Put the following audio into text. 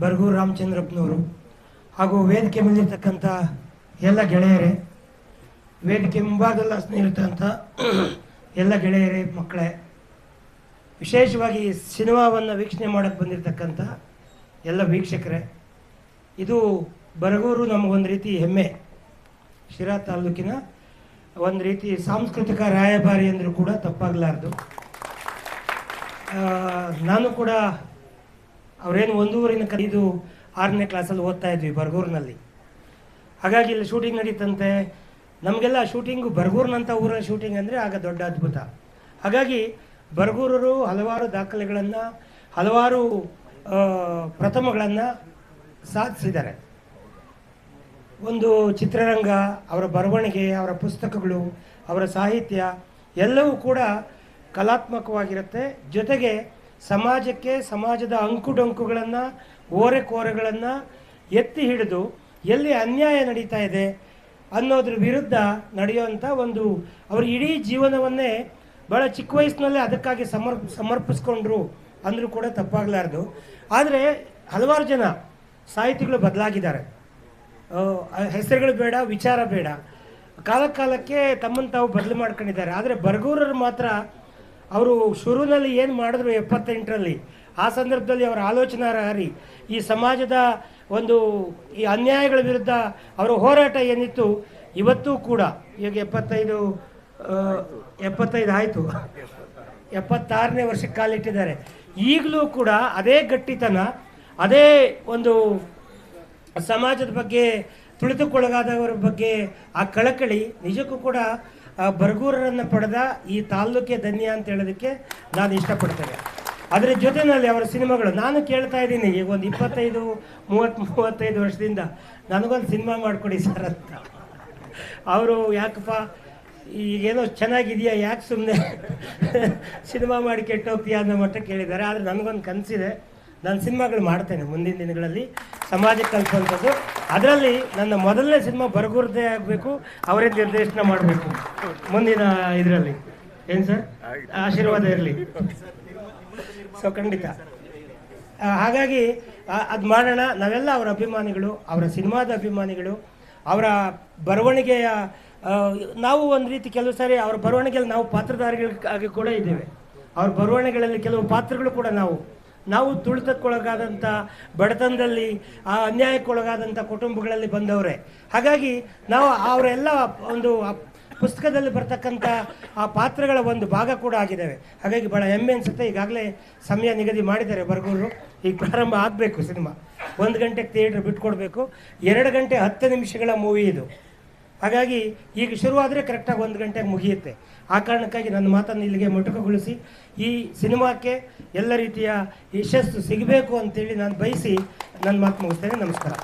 ಬರಗೂರು ರಾಮಚಂದ್ರಪ್ಪನವರು ಹಾಗೂ ವೇದಿಕೆ ಮೇಲಿರ್ತಕ್ಕಂಥ ಎಲ್ಲ ಗೆಳೆಯರೇ, ವೇದಿಕೆ ಮುಂಭಾಗದಲ್ಲಿ ಸ್ನೇಹಿತಂಥ ಎಲ್ಲ ಗೆಳೆಯರೇ, ಮಕ್ಕಳೇ, ವಿಶೇಷವಾಗಿ ಸಿನಿಮಾವನ್ನು ವೀಕ್ಷಣೆ ಮಾಡೋಕ್ಕೆ ಬಂದಿರತಕ್ಕಂಥ ಎಲ್ಲ ವೀಕ್ಷಕರೇ, ಇದು ಬರಗೂರು ನಮಗೊಂದು ರೀತಿ ಹೆಮ್ಮೆ. ಶಿರಾ ತಾಲೂಕಿನ ಒಂದು ರೀತಿ ಸಾಂಸ್ಕೃತಿಕ ರಾಯಭಾರಿ ಅಂದರೂ ಕೂಡ ತಪ್ಪಾಗಲಾರ್ದು. ನಾನು ಕೂಡ ಅವರೇನು ಒಂದೂವರಿನ ಕಲಿದು ಆರನೇ ಕ್ಲಾಸಲ್ಲಿ ಓದ್ತಾ ಇದ್ವಿ ಬರಗೂರಿನಲ್ಲಿ. ಹಾಗಾಗಿ ಇಲ್ಲಿ ಶೂಟಿಂಗ್ ನಡೀತಂತೆ. ನಮಗೆಲ್ಲ ಶೂಟಿಂಗು ಬರ್ಗೂರ್ನಂಥ ಊರಿನ ಶೂಟಿಂಗ್ ಅಂದರೆ ಆಗ ದೊಡ್ಡ ಅದ್ಭುತ. ಹಾಗಾಗಿ ಬರ್ಗೂರರು ಹಲವಾರು ದಾಖಲೆಗಳನ್ನು, ಹಲವಾರು ಪ್ರಥಮಗಳನ್ನು ಸಾಧಿಸಿದ್ದಾರೆ. ಒಂದು ಚಿತ್ರರಂಗ, ಅವರ ಬರವಣಿಗೆ, ಅವರ ಪುಸ್ತಕಗಳು, ಅವರ ಸಾಹಿತ್ಯ ಎಲ್ಲವೂ ಕೂಡ ಕಲಾತ್ಮಕವಾಗಿರುತ್ತೆ. ಜೊತೆಗೆ ಸಮಾಜಕ್ಕೆ ಸಮಾಜದ ಅಂಕುಡೊಂಕುಗಳನ್ನು, ಓರೆಕೋರೆಗಳನ್ನು ಎತ್ತಿ ಹಿಡಿದು ಎಲ್ಲಿ ಅನ್ಯಾಯ ನಡೀತಾ ಇದೆ ಅನ್ನೋದ್ರ ವಿರುದ್ಧ ನಡೆಯುವಂಥ ಒಂದು ಅವರ ಇಡೀ ಜೀವನವನ್ನೇ ಭಾಳ ಚಿಕ್ಕ ವಯಸ್ಸಿನಲ್ಲೇ ಅದಕ್ಕಾಗಿ ಸಮರ್, ಸಮರ್ಪಿಸ್ಕೊಂಡ್ರು ಅಂದರೂ ಕೂಡ ತಪ್ಪಾಗಲಾರ್ದು. ಆದರೆ ಹಲವಾರು ಜನ ಸಾಹಿತಿಗಳು ಬದಲಾಗಿದ್ದಾರೆ. ಹೆಸರುಗಳು ಬೇಡ, ವಿಚಾರ ಬೇಡ. ಕಾಲಕಾಲಕ್ಕೆ ತಮ್ಮನ್ನು ತಾವು ಬದಲು ಮಾಡ್ಕೊಂಡಿದ್ದಾರೆ. ಆದರೆ ಬರಗೂರರು ಮಾತ್ರ ಅವರು ಶುರುವಿನಲ್ಲಿ ಏನು ಮಾಡಿದ್ರು ಎಪ್ಪತ್ತೆಂಟರಲ್ಲಿ? ಆ ಸಂದರ್ಭದಲ್ಲಿ ಅವರ ಆಲೋಚನಾ ರಹರಿ ಈ ಸಮಾಜದ ಒಂದು ಈ ಅನ್ಯಾಯಗಳ ವಿರುದ್ಧ ಅವರ ಹೋರಾಟ ಏನಿತ್ತು? ಇವತ್ತೂ ಕೂಡ. ಈಗ ಎಪ್ಪತ್ತೈದು ಎಪ್ಪತ್ತೈದು ಆಯಿತು. ಎಪ್ಪತ್ತಾರನೇ ವರ್ಷಕ್ಕೆ ಕಾಲಿಟ್ಟಿದ್ದಾರೆ ಈಗಲೂ ಕೂಡ ಅದೇ ಗಟ್ಟಿತನ, ಅದೇ ಒಂದು ಸಮಾಜದ ಬಗ್ಗೆ ತುಳಿತಕ್ಕೊಳಗಾದವರ ಬಗ್ಗೆ ಆ ಕಳಕಳಿ ನಿಜಕ್ಕೂ ಕೂಡ ಆ ಬರಗೂರರನ್ನು ಪಡೆದ ಈ ತಾಲ್ಲೂಕೆ ಧನ್ಯ ಅಂತ ಹೇಳೋದಕ್ಕೆ ನಾನು ಇಷ್ಟಪಡ್ತೇನೆ. ಅದರ ಜೊತೆಯಲ್ಲಿ ಅವರ ಸಿನಿಮಾಗಳು, ನಾನು ಕೇಳ್ತಾ ಇದ್ದೀನಿ, ಈಗ ಒಂದು ಇಪ್ಪತ್ತೈದು, ಮೂವತ್ತು, ಮೂವತ್ತೈದು ವರ್ಷದಿಂದ ನನಗೊಂದು ಸಿನಿಮಾ ಮಾಡಿಕೊಡಿ ಸರ್ ಅಂತ. ಅವರು ಯಾಕಪ್ಪ ಈಗೇನೋ ಚೆನ್ನಾಗಿದೆಯಾ, ಯಾಕೆ ಸುಮ್ಮನೆ ಸಿನಿಮಾ ಮಾಡಿ ಕೆಟ್ಟೋಗ್ತೀಯಾ ಅನ್ನೋ ಮಟ್ಟ ಕೇಳಿದ್ದಾರೆ. ಆದರೆ ನನಗೊಂದು ಕನಸಿದೆ. ನಾನು ಸಿನಿಮಾಗಳು ಮಾಡ್ತೇನೆ ಮುಂದಿನ ದಿನಗಳಲ್ಲಿ. ಸಮಾಜಕ್ಕೆ ಕಲಿಸುವಂಥದ್ದು ಅದರಲ್ಲಿ ನನ್ನ ಮೊದಲನೇ ಸಿನಿಮಾ ಬರಗುರದೇ ಆಗಬೇಕು, ಅವರೇ ನಿರ್ದೇಶನ ಮಾಡಬೇಕು. ಮುಂದಿನ ಇದರಲ್ಲಿ. ಏನು ಸರ್? ಆಶೀರ್ವಾದ ಇರಲಿ. ಸೊ, ಖಂಡಿತ. ಹಾಗಾಗಿ ಅದು ಮಾಡೋಣ. ನಾವೆಲ್ಲ ಅವರ ಅಭಿಮಾನಿಗಳು, ಅವರ ಸಿನಿಮಾದ ಅಭಿಮಾನಿಗಳು, ಅವರ ಬರವಣಿಗೆಯ ನಾವು ಒಂದು ರೀತಿ ಕೆಲವು ಸಾರಿ ಅವರ ಬರವಣಿಗೆಯಲ್ಲಿ ನಾವು ಪಾತ್ರಧಾರಿಗಳಾಗಿ ಕೂಡ ಇದ್ದೇವೆ. ಅವ್ರ ಬರವಣಿಗೆಗಳಲ್ಲಿ ಕೆಲವು ಪಾತ್ರಗಳು ಕೂಡ ನಾವು ನಾವು ತುಳಿತಕ್ಕೊಳಗಾದಂಥ ಬಡತನದಲ್ಲಿ, ಆ ಅನ್ಯಾಯಕ್ಕೊಳಗಾದಂಥ ಕುಟುಂಬಗಳಲ್ಲಿ ಬಂದವರೇ. ಹಾಗಾಗಿ ನಾವು ಅವರೆಲ್ಲ ಒಂದು ಪುಸ್ತಕದಲ್ಲಿ ಬರ್ತಕ್ಕಂಥ ಆ ಪಾತ್ರಗಳ ಒಂದು ಭಾಗ ಕೂಡ ಆಗಿದ್ದಾವೆ. ಹಾಗಾಗಿ ಭಾಳ ಹೆಮ್ಮೆ ಅನಿಸುತ್ತೆ. ಈಗಾಗಲೇ ಸಮಯ ನಿಗದಿ ಮಾಡಿದ್ದಾರೆ ಬರ್ಗೂರು. ಈಗ ಪ್ರಾರಂಭ ಆಗಬೇಕು ಸಿನಿಮಾ. ಒಂದು ಗಂಟೆಗೆ ಥಿಯೇಟ್ರ್ ಬಿಟ್ಕೊಡ್ಬೇಕು. ಎರಡು ಗಂಟೆ ಹತ್ತು ನಿಮಿಷಗಳ ಮೂವಿ ಇದು. ಹಾಗಾಗಿ ಈಗ ಶುರುವಾದರೆ ಕರೆಕ್ಟಾಗಿ ಒಂದು ಗಂಟೆಗೆ ಮುಗಿಯುತ್ತೆ. ಆ ಕಾರಣಕ್ಕಾಗಿ ನನ್ನ ಮಾತನ್ನು ಇಲ್ಲಿಗೆ ಮೊಟಕುಗೊಳಿಸಿ, ಈ ಸಿನಿಮಾಕ್ಕೆ ಎಲ್ಲ ರೀತಿಯ ಯಶಸ್ಸು ಸಿಗಬೇಕು ಅಂತೇಳಿ ನಾನು ಬಯಸಿ ನನ್ನ ಮಾತು ಮುಗಿಸ್ತೇನೆ. ನಮಸ್ಕಾರ.